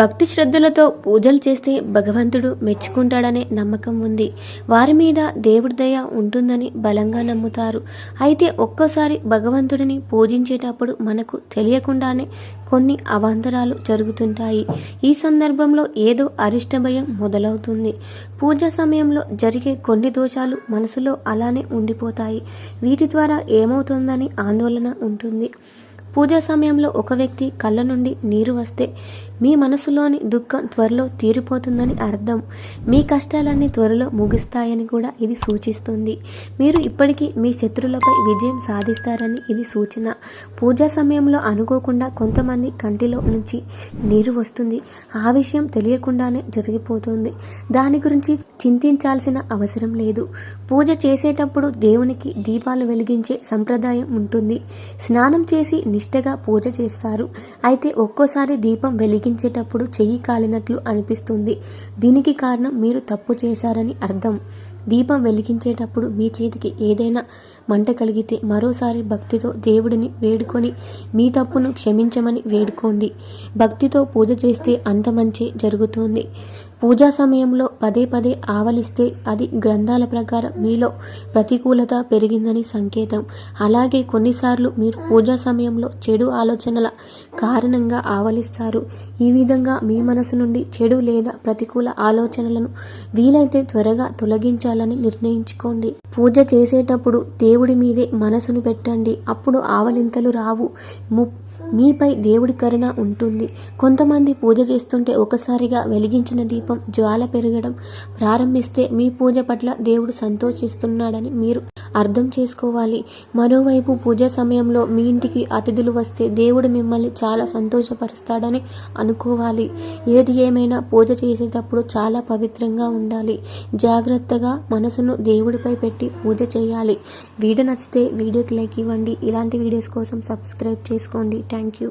భక్తి శ్రద్ధలతో పూజలు చేస్తే భగవంతుడు మెచ్చుకుంటాడనే నమ్మకం ఉంది. వారి మీద దేవుడి దయ ఉంటుందని బలంగా నమ్ముతారు. అయితే ఒక్కోసారి భగవంతుడిని పూజించేటప్పుడు మనకు తెలియకుండానే కొన్ని అవాంతరాలు జరుగుతుంటాయి. ఈ సందర్భంలో ఏదో అరిష్ట భయం మొదలవుతుంది. పూజ సమయంలో జరిగే కొన్ని దోషాలు మనసులో అలానే ఉండిపోతాయి. వీటి ద్వారా ఏమవుతుందని ఆందోళన ఉంటుంది. పూజా సమయంలో ఒక వ్యక్తి కళ్ళ నుండి నీరు వస్తే మీ మనసులోని దుఃఖం త్వరలో తీరిపోతుందని అర్థం. మీ కష్టాలన్నీ త్వరలో ముగుస్తాయని కూడా ఇది సూచిస్తుంది. మీరు ఇప్పటికీ మీ శత్రులపై విజయం సాధిస్తారని ఇది సూచన. పూజా సమయంలో అనుకోకుండా కొంతమంది కంటిలో నుంచి నీరు వస్తుంది. ఆ విషయం తెలియకుండానే జరిగిపోతుంది. దాని గురించి చింతించాల్సిన అవసరం లేదు. పూజ చేసేటప్పుడు దేవునికి దీపాలు వెలిగించే సంప్రదాయం ఉంటుంది. స్నానం చేసి నిష్టగా పూజ చేస్తారు. అయితే ఒక్కోసారి దీపం వెలిగించేటప్పుడు చెయ్యి కాలినట్లు అనిపిస్తుంది. దీనికి కారణం మీరు తప్పు చేశారని అర్థం. దీపం వెలిగించేటప్పుడు మీ చేతికి ఏదైనా మంట కలిగితే మరోసారి భక్తితో దేవుడిని వేడుకొని మీ తప్పును క్షమించమని వేడుకోండి. భక్తితో పూజ చేస్తే అంత మంచి జరుగుతుంది. పూజా సమయంలో పదే పదే ఆవలిస్తే అది గ్రంథాల ప్రకారం మీలో ప్రతికూలత పెరిగిందని సంకేతం. అలాగే కొన్నిసార్లు మీరు పూజా సమయంలో చెడు ఆలోచనల కారణంగా ఆవలిస్తారు. ఈ విధంగా మీ మనసు నుండి చెడు లేదా ప్రతికూల ఆలోచనలను వీలైతే త్వరగా తొలగించాలని నిర్ణయించుకోండి. పూజ చేసేటప్పుడు దేవుడి మీదే మనసును పెట్టండి. అప్పుడు ఆవలింతలు రావు. ము మీపై దేవుడి కరుణ ఉంటుంది. కొంతమంది పూజ చేస్తుంటే ఒకసారిగా వెలిగించిన దీపం జ్వాల పెరగడం ప్రారంభిస్తే మీ పూజ పట్ల దేవుడు సంతోషిస్తున్నాడని మీరు అర్థం చేసుకోవాలి. మరోవైపు పూజ సమయంలో మీ ఇంటికి అతిథులు వస్తే దేవుడు మిమ్మల్ని చాలా సంతోషపరుస్తాడని అనుకోవాలి. ఏది ఏమైనా పూజ చేసేటప్పుడు చాలా పవిత్రంగా ఉండాలి. జాగ్రత్తగా మనసును దేవుడిపై పెట్టి పూజ చేయాలి. వీడియో నచ్చితే వీడియోకి లైక్ ఇవ్వండి. ఇలాంటి వీడియోస్ కోసం సబ్స్క్రైబ్ చేసుకోండి. Thank you.